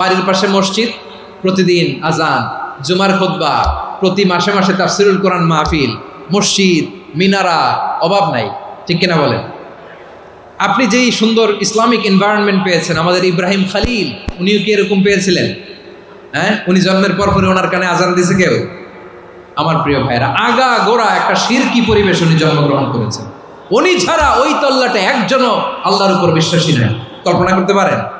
বাড়ির পাশে মসজিদ, প্রতিদিন আজান জুমার খোদ্া প্রতি মাসে মাসে তাফসিরুল কোরআন মাহফিল, মসজিদ, মিনারা, অভাব নাই, ঠিক কিনা বলেন? আপনি যেই সুন্দর ইসলামিক এনভায়রনমেন্ট পেয়েছেন, আমাদের ইব্রাহিম খালিল, উনিও কি এরকম পেয়েছিলেন? হ্যাঁ? উনি জন্মের পর পরে ওনার কানে আজান দিছে কেউ? আমার প্রিয় ভাইরা আগা গোড়া একটা শিরকি পরিবেশ উনি জন্মগ্রহণ করেছেন। উনি ছাড়া ওই তল্লাটে একজনও আল্লাহর উপর বিশ্বাসী নয় কল্পনা করতে পারেন?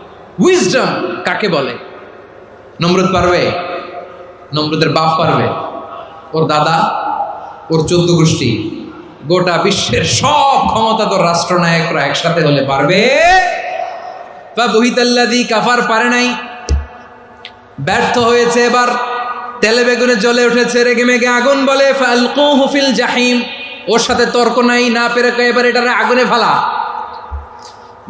উইজডম কাকে বলে? নমরুদ পারবে? নমরুদের বাপ পারবে। ওর দাদা, ওর চোদ্দ গোষ্ঠী, গোটা বিশ্বের সব ক্ষমতাধর রাষ্ট্রনায়করা একসাথে হলে পারবে। বা বহিতাল্লাদি কাফার পারে নাই। ব্যর্থ হয়েছে এবার। তেলে বেগুনে জ্বলে উঠেছে, রেগে মেগে আগুন বলে, ফালকুহু ফিল জাহিম। ওর সাথে তর্ক নাই, না পেরে এবার এটারে আগুনে ফালা।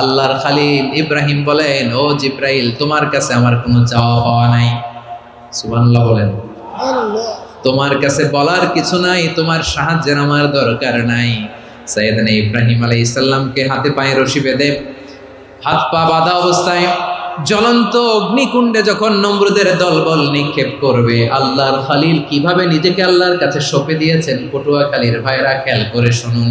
আল্লাহর খালিল ইব্রাহিম বলেন, ও জিব্রাইল, তোমার কাছে আমার কোনো চাওয়া পাওয়া নাই। সুবহানাল্লাহ বলেন। তোমার কাছে বলার কিছু নাই, তোমার সাহায্যের আমার দরকার নাই। সৈয়দনা ইব্রাহিম আলাইহিস সালামকে হাতে পায়ে রশি বেঁধে হাত পা বাঁধা অবস্থায় জ্বলন্ত অগ্নিকুণ্ডে যখন নমরুদের দলবল নিক্ষেপ করবে, আল্লাহর খালিল কীভাবে নিজেকে আল্লাহর কাছে সঁপে দিয়েছেন? পটুয়া খালির ভাইরা খেয়াল করে শুনুন।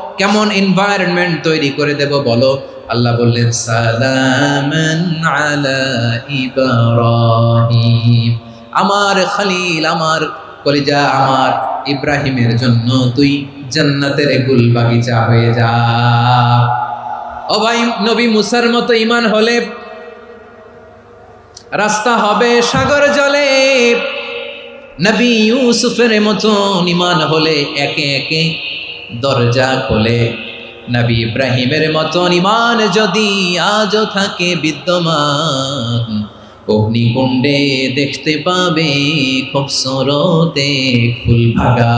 কেমন এনভায়রনমেন্ট তৈরি করে দেব বলো? আল্লাহ বললেন, সালামান আলা ইব্রাহিম। আমার খালিল, আমার কলিজা, আমার ইব্রাহিমের জন্য তুই জান্নাতের গুল বাগিচা হয়ে যা। ও ভাই, নবী মুসার মতো ইমান হলে রাস্তা হবে সাগর জলে। নবী ইউসুফের মতন ইমান হলে একে একে দরজা খোলে। নবী ইব্রাহিমের মতন ইমান যদি আজও থাকে বিদ্যমান, অগ্নিকুণ্ডে দেখতে পাবে খুব সরতে ফুল ভাগা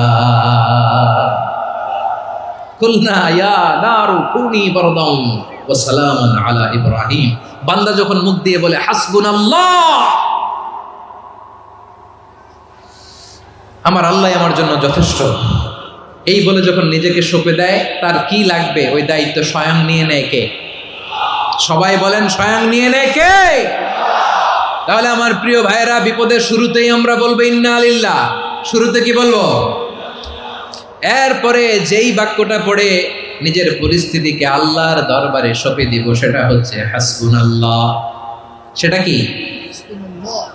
আমার আল্লাহ আমার জন্য যথেষ্ট। এই বলে যখন নিজেকে সঁপে দেয় তার কি লাগবে? ওই দায়িত্ব স্বয়ং নিয়ে নেয় কে? সবাই বলেন স্বয়ং নিয়ে নেয় কে? তাহলে আমার প্রিয় ভাইয়েরা বিপদের শুরুতেই আমরা বলব ইন্না আলিল্লাহ শুরুতে কি বলব? এরপরে যেই বাক্যটা পড়ে নিজের পরিস্থিতিকে আল্লাহর দরবারে সঁপে দিব সেটা হচ্ছে হাসবুন আল্লাহ সেটা কি?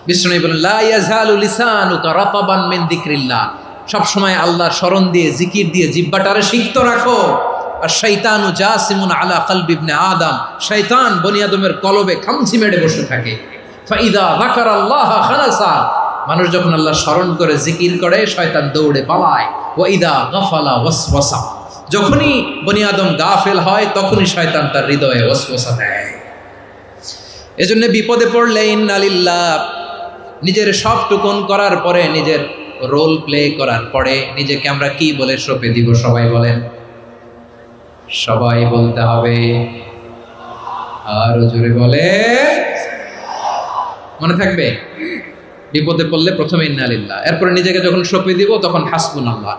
বিষ্ণু বলেন লা ইয়াজালু লিসানুকা রাতাবান মিন যিকরিল্লাহ। সব সময় আল্লাহর স্মরণ দিয়ে, জিকির দিয়ে জিব্বাটারে সিক্ত রাখো। আর শৈতানু জাসিমুন আলা কলবি ইবনে আদম। শয়তান বনি আদমের কলবে খামচি মেড়ে বসে থাকে। আল্লাহ মানুষ যখন আল্লাহ স্মরণ করে, জিকির করে, শয়তান দৌড়ে পালায়। ওয়াইদা গাফালা ওয়াসওয়াসা। যখনই বনি আদম গাফেল হয়, তখনই শয়তান তার হৃদয়ে ওয়াসওয়াসা দেয়। এজন্য বিপদে পড়লে ইন্নালিল্লাহ, নিজের সব টুকুন করার পরে নিজের রোল প্লে করার পরে নিজেকে আমরা কি বলে সঁপে দিব, সবাই বলেন? সবাই বলতে হবে। আরও জোরে বলে। মনে থাকবে? বিপদে পড়লে প্রথমে ইন্নালিল্লাহ এরপরে নিজেকে যখন সঁপে দিব, তখন হাসবুন আল্লাহ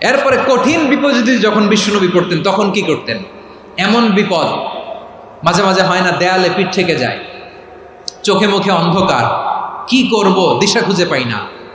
এরপরে কঠিন বিপদ যদি যখন বিষ্ণুনবী পড়তেন, তখন কি করতেন? এমন বিপদ মাঝে মাঝে হয় না, দেয়ালে পিঠ থেকে যায়। চোখে মুখে অন্ধকার। কি করব? দিশা খুঁজে পাই না।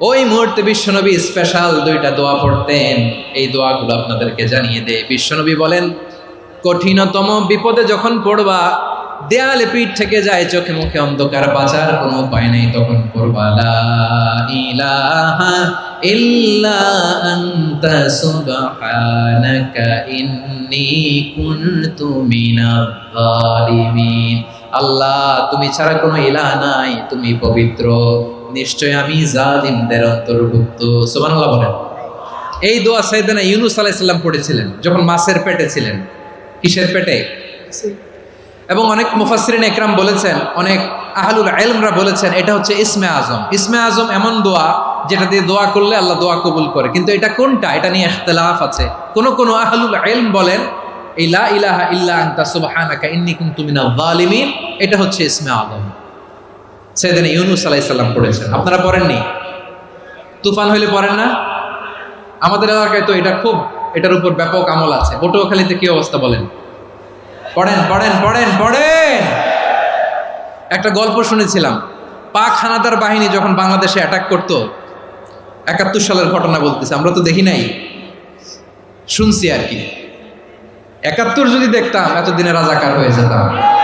ওই মুহূর্তে বিশ্বনবী স্পেশাল দুইটা দোয়া পড়তেন। এই দোয়াগুলো আপনাদেরকে জানিয়ে দেয় বিশ্বনবী বলেন, কঠিনতম বিপদে যখন পড়বা, দেয়ালে পিঠ থেকে যায় চোখে মুখে অন্ধকার, বাঁচার কোনো উপায় নেই তখন পড়বা। লা ইলাহা আল্লাহ, তুমি ছাড়া কোনো ইলাহ নাই, তুমি পবিত্র। নিশ্চয় আমি জালিমদের অন্তর্ভুক্ত। সুবহানাল্লাহ বলেন। এই দোয়া সাইয়েদনা ইউনুস আলাইহিস সালাম পড়েছিলেন, যখন মাছের পেটে ছিলেন। কিসের পেটে? এবং অনেক মুফাসসিরিন একরাম বলেছেন, অনেক আহলুল ইলমরা বলেছেন, এটা হচ্ছে ইসমে আজম। ইসমে আজম এমন দোয়া যেটা দিয়ে দোয়া করলে আল্লাহ দোয়া কবুল করে। কিন্তু এটা কোনটা? এটা নিয়ে ইখতিলাফ আছে। কোন কোন আহলুল ইলম বলেন, এই লা ইলাহা ইল্লা আনতা সুবহানাকা ইন্নী কুনতু মিনাল জালিমিন, এটা হচ্ছে ইসমে আজম। সেদিন ইউনুস আলাইহিস সালাম পড়েছেন। আপনারা পড়েননি? তুফান হইলে পড়েন না? আমাদের এলাকায় তো এটা খুব, এটার উপর ব্যাপক আমল আছে। পটুয়াখালীতে কি অবস্থা বলেন? পড়েন পড়েন পড়েন পড়েন! একটা গল্প শুনেছিলাম। পাক হানাদার বাহিনী যখন বাংলাদেশে অ্যাটাক করত, একাত্তর সালের ঘটনা বলতেছে, আমরা তো দেখি নাই। শুনছি আর কি। একাত্তর যদি দেখতাম, এতদিনে রাজাকার হয়ে যেতাম।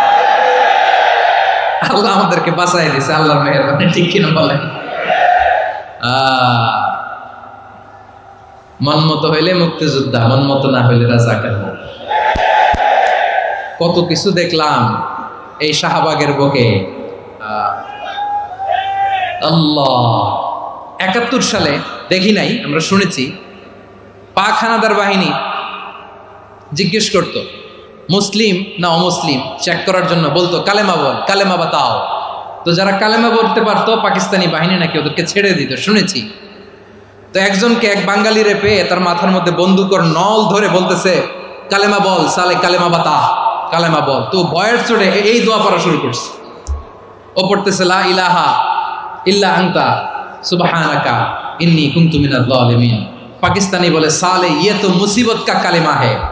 আল্লাহ আমাদেরকে বাঁচাই দিছে আল্লাহর মেহরবানি, ঠিক কিনা বলেন? আহ মন মতো হইলে মুক্তিযোদ্ধা মন মতো না হইলে রাজাকার কত কিছু দেখলাম এই শাহবাগের বুকে। আল্লাহ। একাত্তর সালে, দেখি নাই, আমরা শুনেছি, পাক হানাদার বাহিনী জিজ্ঞেস করত মুসলিম না অমুসলিম? চেক করার জন্য বলতো, কালেমা বল, কালেমা বাতাও। তো যারা কালেমা বলতে পারতো, পাকিস্তানি বাহিনী নাকি ওদেরকে ছেড়ে দিত, শুনেছি। তো একজনকে এক বাঙালি রে পেয়ে তার মাথার মধ্যে বন্দুকর নল ধরে বলতেছে, কালেমা বল, সালে কালেমা বাতা কালেমা বল। তো ভয়ের চড়ে এই দোয়া পড়া শুরু করছে। ও পড়তেছে, লা ইলাহা ইল্লা আংতা সুবহানাকা ইন্নি কুনতু মিনাল জালিমিন পাকিস্তানি বলে, সালে ইয়ে তো মুসিবত কা কালেমা है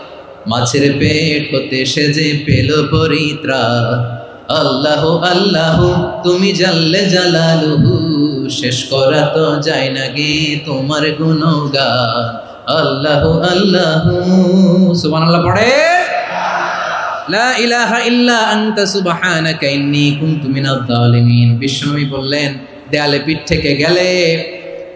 মাছের পেট হতে সেজে পেল পরিত্রা। আল্লাহ আল্লাহ, তুমি জানলে জালালুহু, শেষ করা তো যায় না গে তোমার গুণগান। আল্লাহ আল্লাহ। সুবহানাল্লাহ পড়ে। লা ইলাহা ইল্লা আনতা সুবহানাকা ইন্নী কুনতু মিনাজ জালিমিন বিশ্বনবী বললেন, দেয়ালে পিঠ থেকে গেলে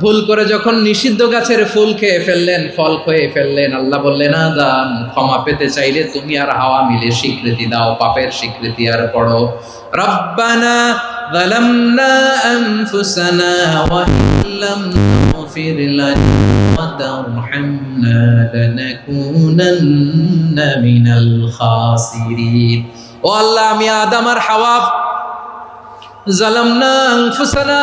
ভুল করে যখন নিষিদ্ধ গাছের ফুল খেয়ে ফেললেন ফল খেয়ে ফেললেন আল্লাহ বললেন আদম ক্ষমা পেতে চাইলে তুমি আর হাওয়া মিলে স্বীকৃতি দাও পাপের স্বীকৃতি আর পড়ো রব্বানা ظلمنا أنفسنا وإن لم تغفر لنا وترحمنا لنكونن من الخاسرين ও আল্লাহ আমি আদম আর হাওয়া জালামনা আনফুসানা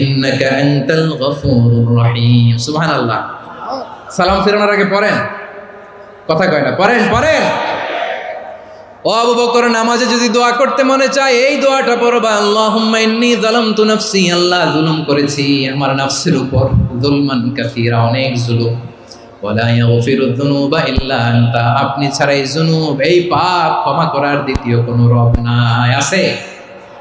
ইন্নাকা সালাম ফেরানোর আগে পড়েন। কথা কয় না, পড়েন পড়েন। ও আবু নামাজে যদি দোয়া করতে মনে চায়, এই দোয়াটা পড়বা, আল্লাহুম্মা ইন্নী যালামতু নাফসি, আল্লাহ জুলুম করেছি, আমার নাফসের উপর জুলমান কাফিরা অনেক জুলুম। ওয়ালা ইয়াগফিরু যুনুবা ইল্লা আনতা, আপনি ছাড়াই এই জুনুব, এই পাপ ক্ষমা করার দ্বিতীয় কোনো রব নাই। আছে?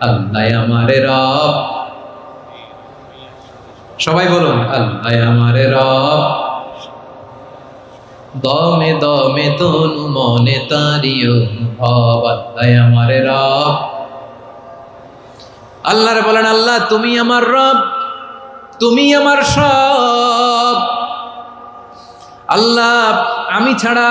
আল্লাহ আমারে রব। সবাই বলুন, আল্লাহ আমারে রব। দমে দমে তনু মনে তারিও ভব আল্লাহ আমারে রব। আল্লাহরে বলেন, আল্লাহ, তুমি আমার রব, তুমি আমার সব। আল্লাহ, আমি ছাড়া